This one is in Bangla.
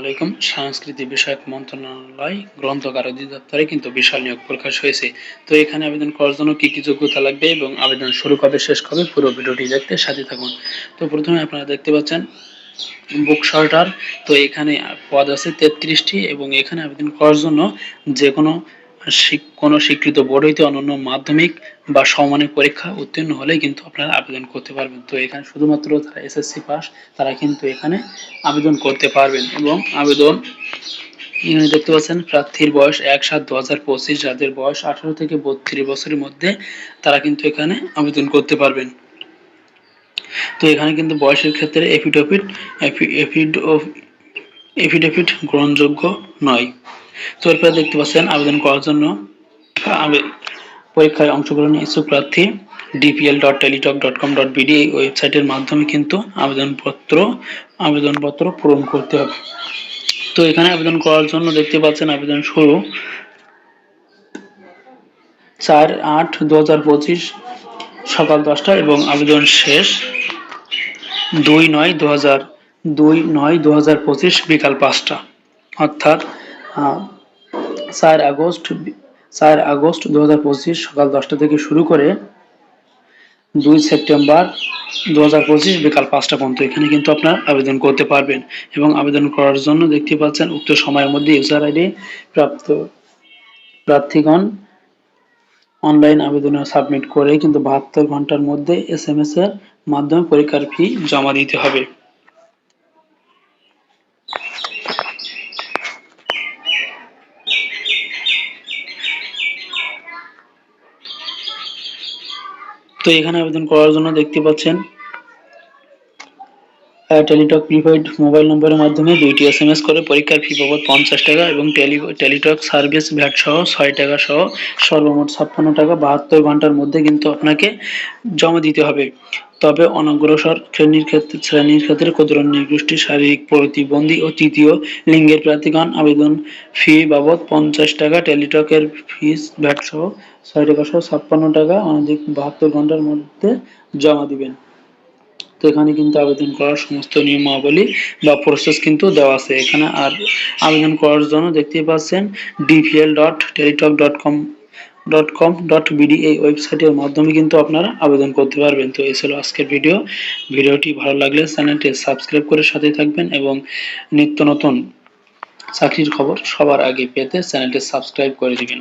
আলাইকুম। সংস্কৃতি বিষয়ক মন্ত্রণালয়, গ্রন্থকার, অধিদপ্তরে কিন্তু বিশাল নিয়োগ প্রকাশ হয়েছে। তো এখানে আবেদন করার জন্য কি কি যোগ্যতা লাগবে এবং আবেদন শুরু কবে, শেষ কবে, পুরো ভিডিওটি দেখতে সাথে থাকুন। তো প্রথমে আপনারা দেখতে পাচ্ছেন বুক শর্টার। তো এখানে পদ আছে তেত্রিশটি এবং এখানে আবেদন করার জন্য যে কোনো কোনো স্বীকৃত বোর্ড হইতে অনন্য মাধ্যমিক বা সমানের পরীক্ষা উত্তীর্ণ হলে কিন্তু আপনারা আবেদন করতে পারবেন। তো এখানে শুধুমাত্র যারা এসএসসি পাস তারা কিন্তু এখানে আবেদন করতে পারবেন এবং আবেদন এখানে দেখতে পাচ্ছেন, প্রার্থীর বয়স এক সাত দু হাজার পঁচিশ, যাদের বয়স আঠারো থেকে বত্রিশ বছরের মধ্যে তারা কিন্তু এখানে আবেদন করতে পারবেন। তো এখানে কিন্তু বয়সের ক্ষেত্রে এফিডেভিট এফিডেভিট গ্রহণযোগ্য নয়। তো এরপরে দেখতে পাচ্ছেন আবেদন করার জন্য পরীক্ষায় অংশগ্রহণের ইচ্ছুক প্রার্থী DPL dot Teletalk dot com dot BD এই ওয়েবসাইটের মাধ্যমে কিন্তু আবেদনপত্র আবেদনপত্র পূরণ করতে হবে। তো এখানে আবেদন করার জন্য দেখতে পাচ্ছেন আবেদন শুরু চার আট দু হাজার পঁচিশ সকাল দশটা এবং আবেদন শেষ দুই নয় দু হাজার দুই নয় দু হাজার পঁচিশ বিকাল পাঁচটা। অর্থাৎ চার আগস্ট চার আগস্ট দু হাজার পঁচিশ সকাল দশটা থেকে শুরু করে দুই সেপ্টেম্বর দু হাজার পঁচিশ বিকাল পাঁচটা পর্যন্ত এখানে কিন্তু আপনার আবেদন করতে পারবেন এবং আবেদন করার জন্য দেখতে পাচ্ছেন উক্ত সময়ের মধ্যে ইউজার আইডি প্রাপ্ত প্রার্থীগণ অনলাইন আবেদন সাবমিট করে কিন্তু বাহাত্তর ঘণ্টার মধ্যে এস এম এস এর মাধ্যমে পরীক্ষার ফি জমা দিতে হবে। তো এখানে আবেদন করার জন্য দেখতে পাচ্ছেন টেলিটক প্রিপেড মোবাইল নম্বরের মাধ্যমে দুইটি এস এম এস করে পরীক্ষার ফি বাবদ পঞ্চাশ টাকা এবং টেলি টেলিটক সার্ভিস ভ্যাট সহ ছয় টাকা সহ সর্বমোট ছাপ্পান্ন টাকা বাহাত্তর ঘণ্টার মধ্যে কিন্তু আপনাকে জমা দিতে হবে। তবে অনগ্রসর শ্রেণির ক্ষেত্রে শ্রেণির ক্ষেত্রে ক্ষুদ্র নির্গোষ্ঠী, শারীরিক প্রতিবন্ধী ও তৃতীয় লিঙ্গের প্রার্থীগণ আবেদন ফি বাবদ পঞ্চাশ টাকা টেলিটকের ফিস ভ্যাট সহ ছয় টাকা সহ ছাপ্পান্ন টাকা, অনধিক বাহাত্তর ঘণ্টার মধ্যে জমা দিবেন। তো এখানে কিন্তু আবেদন করার সমস্ত নিয়মাবলী বা প্রসেস কিন্তু দেওয়া আছে। এখানে আর আবেদন করার জন্য দেখতে পাচ্ছেন DPL dot Teletalk dot com dot com dot BD এই ওয়েবসাইটের মাধ্যমে কিন্তু আপনারা আবেদন করতে পারবেন। তো এই ছিল আজকের ভিডিও ভিডিওটি ভালো লাগলে চ্যানেলটি সাবস্ক্রাইব করে সাথে থাকবেন এবং নিত্য নতুন চাকরির খবর সবার আগে পেতে চ্যানেলটি সাবস্ক্রাইব করে দিবেন।